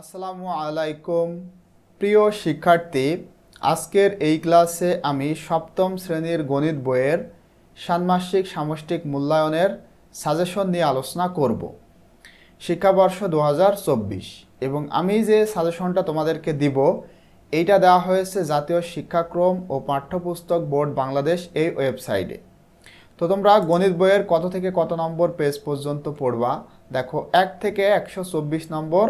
আসসালামু আলাইকুম। প্রিয় শিক্ষার্থী, আজকের এই ক্লাসে আমি সপ্তম শ্রেণির গণিত বইয়ের ষান্মাসিক সামষ্টিক মূল্যায়নের সাজেশন নিয়ে আলোচনা করব। শিক্ষাবর্ষ দু হাজার চব্বিশ এবং আমি যে সাজেশনটা তোমাদেরকে দিব, এইটা দেওয়া হয়েছে জাতীয় শিক্ষাক্রম ও পাঠ্যপুস্তক বোর্ড বাংলাদেশ এই ওয়েবসাইটে। তো তোমরা গণিত বইয়ের কত থেকে কত নম্বর পেজ পর্যন্ত পড়বা? দেখো, এক থেকে একশো চব্বিশ নম্বর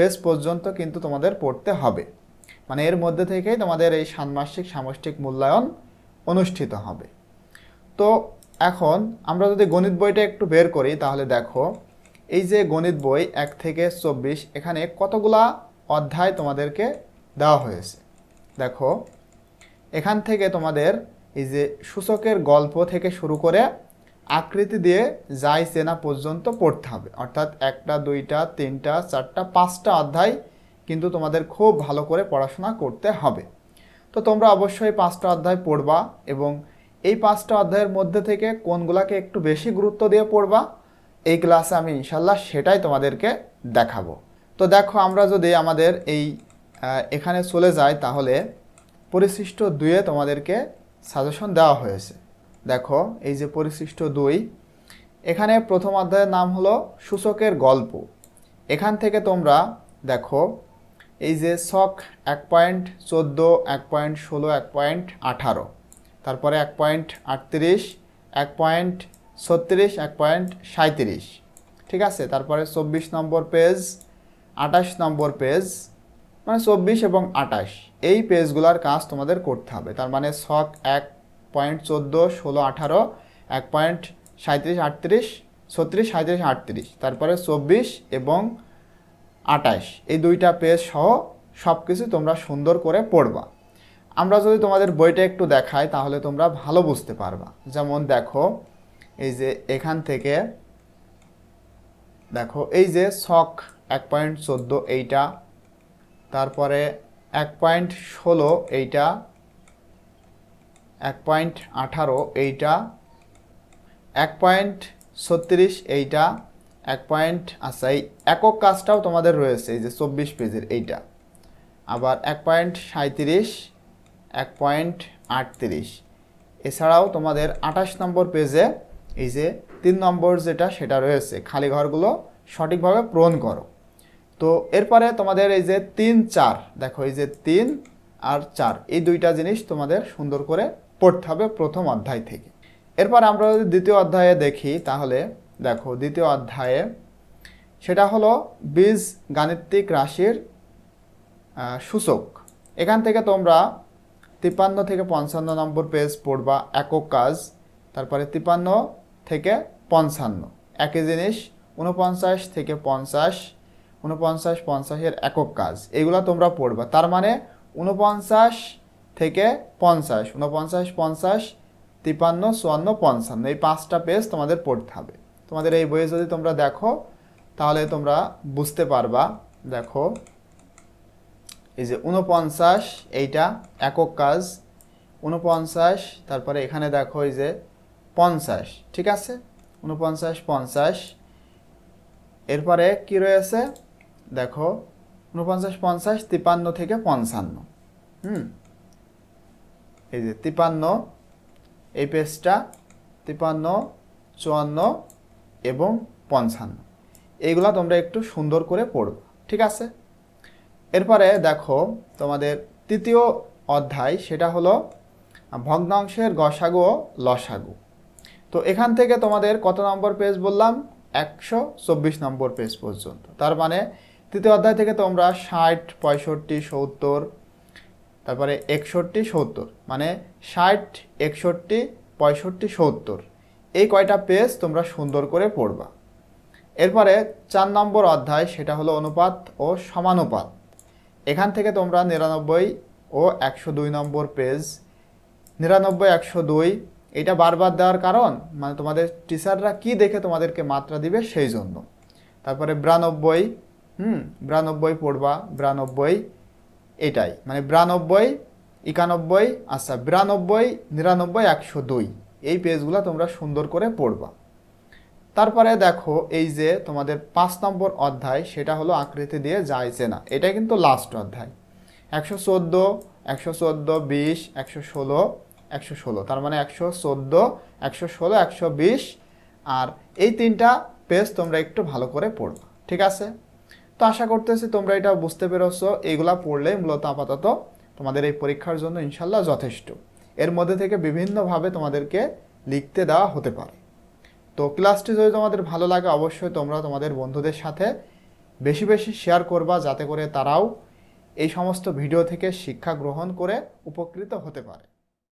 পেজ পর্যন্ত কিন্তু তোমাদের পড়তে হবে। মানে এর মধ্যে থেকেই তোমাদের এই ষান্মাসিক, সামষ্টিক মূল্যায়ন অনুষ্ঠিত হবে। তো এখন আমরা যদি গণিত বইটা একটু বের করি, তাহলে দেখো, এই যে গণিত বই এক থেকে চব্বিশ, এখানে কতগুলা অধ্যায় তোমাদেরকে দেওয়া হয়েছে? দেখো, এখান থেকে তোমাদের এই যে সূচকের গল্প থেকে শুরু করে আকৃতি দিয়ে যাই চেনা পর্যন্ত পড়তে হবে। অর্থাৎ একটা, দুইটা, তিনটা, চারটা, পাঁচটা অধ্যায় কিন্তু তোমাদের খুব ভালো করে পড়াশোনা করতে হবে। তো তোমরা অবশ্যই পাঁচটা অধ্যায় পড়বা এবং এই পাঁচটা অধ্যায়ের মধ্যে থেকে কোনগুলাকে একটু বেশি গুরুত্ব দিয়ে পড়বা, এই ক্লাসে আমি ইনশাল্লাহ সেটাই তোমাদেরকে দেখাবো। তো দেখো, আমরা যদি আমাদের এই এখানে চলে যাই, তাহলে পরিশিষ্ট দুয়ে তোমাদেরকে সাজেশন দেওয়া হয়েছে। দেখো, এই যে পরিশিষ্ট দুই, এখানে প্রথম অধ্যায়ের নাম হলো সূচকের গল্প। এখান থেকে তোমরা দেখো, এই যে শক এক পয়েন্ট চোদ্দ, এক পয়েন্ট ষোলো, এক পয়েন্ট আঠারো, তারপরে এক পয়েন্ট আটত্রিশ, এক পয়েন্ট ছত্রিশ, এক পয়েন্ট সাঁত্রিশ ঠিক আছে? তারপরে চব্বিশ নম্বর পেজ, আঠাশ নম্বর পেজ মানে চব্বিশ এবং আঠাশ, এই পেজগুলোর কাজ তোমাদের করতে হবে। তার মানে শক এক পয়েন্ট চোদ্দ, ষোলো, আঠারো, এক পয়েন্ট সাঁত্রিশ আটত্রিশ, ছত্রিশ সাঁত্রিশ আটত্রিশ, তারপরে চব্বিশ এবং আটাশ এই দুইটা পেজ সহ সব কিছু তোমরা সুন্দর করে পড়বা। আমরা যদি তোমাদের বইটা একটু দেখাই, তাহলে তোমরা ভালো বুঝতে পারবা। যেমন দেখো, এই যে এখান থেকে, দেখো, এই যে শক এক পয়েন্ট চোদ্দ, এইটা, তারপরে এক পয়েন্ট ষোলো, এইটা এক পয়েন্ট আঠারো এইটা, এক পয়েন্ট ছত্রিশ এইটা, এক পয়েন্ট আচ্ছা এই একক কাজটাও তোমাদের রয়েছে, এই যে চব্বিশ পেজের এইটা। আবার এক পয়েন্ট সাঁত্রিশ এক পয়েন্ট আটত্রিশ। এছাড়াও তোমাদের আঠাশ নম্বর পেজে এই যে তিন নম্বর যেটা, সেটা রয়েছে, খালি ঘরগুলো সঠিকভাবে পূরণ করো। তো এরপরে তোমাদের এই যে তিন চার, দেখো এই যে তিন আর চার, এই দুইটা জিনিস তোমাদের সুন্দর করে পড়তে হবে প্রথম অধ্যায় থেকে। এরপর আমরা যদি দ্বিতীয় অধ্যায়ে দেখি, তাহলে দেখো, দ্বিতীয় অধ্যায়ে সেটা হলো বীজ গাণিতিক রাশির সূচক। এখান থেকে তোমরা তিপ্পান্ন থেকে পঞ্চান্ন নম্বর পেজ পড়বা, একক কাজ, তারপরে তিপ্পান্ন থেকে পঞ্চান্ন। একই জিনিস উনপঞ্চাশ থেকে পঞ্চাশ উনপঞ্চাশ পঞ্চাশের একক কাজ, এগুলো তোমরা পড়বা। তার মানে উনপঞ্চাশ থেকে পঞ্চাশ উনপঞ্চাশ পঞ্চাশ তিপান্ন চুয়ান্ন, পঞ্চান্ন, এই পাঁচটা পেজ তোমাদের পড়তে হবে। তোমাদের এই বইয়ে যদি তোমরা দেখো, তাহলে তোমরা বুঝতে পারবা, দেখো, এই যে উনপঞ্চাশ এইটা একক কাজ উনপঞ্চাশ তারপরে এখানে দেখো এই যে পঞ্চাশ, ঠিক আছে? উনপঞ্চাশ পঞ্চাশ, এরপরে কি রয়েছে? দেখো উনপঞ্চাশ পঞ্চাশ তিপান্ন থেকে পঞ্চান্ন, হুম? এই যে তিপান্ন, এই পেজটা তিপান্ন, চুয়ান্ন এবং পঞ্চান্ন। এইগুলা তোমরা একটু সুন্দর করে পড়বে ঠিক আছে? এরপরে দেখো তোমাদের তৃতীয় অধ্যায়, সেটা হলো ভগ্নাংশের গসাগু ও লসাগু। তো এখান থেকে তোমাদের কত নম্বর পেজ বললাম? একশো চব্বিশ নম্বর পেজ পর্যন্ত। তার মানে তৃতীয় অধ্যায় থেকে তোমরা ষাট, পঁয়ষট্টি, সত্তর তারপরে একষট্টি, সত্তর। মানে ষাট, একষট্টি, পঁয়ষট্টি, সত্তর। এই কয়টা পেজ তোমরা সুন্দর করে পড়বা। এরপরে চার নম্বর অধ্যায়, সেটা হলো অনুপাত ও সমানুপাত। এখান থেকে তোমরা নিরানব্বই ও একশো দুই নম্বর পেজ নিরানব্বই, একশো দুই, এটা বারবার দেওয়ার কারণ মানে তোমাদের টিচাররা কি দেখে তোমাদেরকে মাত্রা দিবে সেই জন্য। তারপরে বিরানব্বই, হুম, বিরানব্বই পড়বা, বিরানব্বই। এটাই। মানে বিরানব্বই, একানব্বই আচ্ছা বিরানব্বই, নিরানব্বই, একশো দুই। এই পেজগুলো তোমরা সুন্দর করে পড়বা। তারপরে দেখো, এই যে তোমাদের পাঁচ নম্বর অধ্যায়, সেটা হলো আকৃতি দিয়ে যাইছে না। এটা কিন্তু লাস্ট অধ্যায়। একশো চোদ্দ একশো চোদ্দ, বিশ, একশো ষোলো একশো ষোলো। তার মানে একশো চোদ্দ, একশো ষোলো, একশো বিশ। আর এই তিনটা পেজ তোমরা একটু ভালো করে পড়বা। ঠিক আছে? তো আশা করতেছি তোমরা এটা বুঝতে পেরেছ। এগুলা পড়লেই মূলত আপাতত তোমাদের এই পরীক্ষার জন্য ইনশাল্লাহ যথেষ্ট। এর মধ্যে থেকে বিভিন্নভাবে তোমাদেরকে লিখতে দেওয়া হতে পারে। তো ক্লাসটি যদি তোমাদের ভালো লাগে, অবশ্যই তোমরা তোমাদের বন্ধুদের সাথে বেশি বেশি শেয়ার করবা, যাতে করে তারাও এই সমস্ত ভিডিও থেকে শিক্ষা গ্রহণ করে উপকৃত হতে পারে।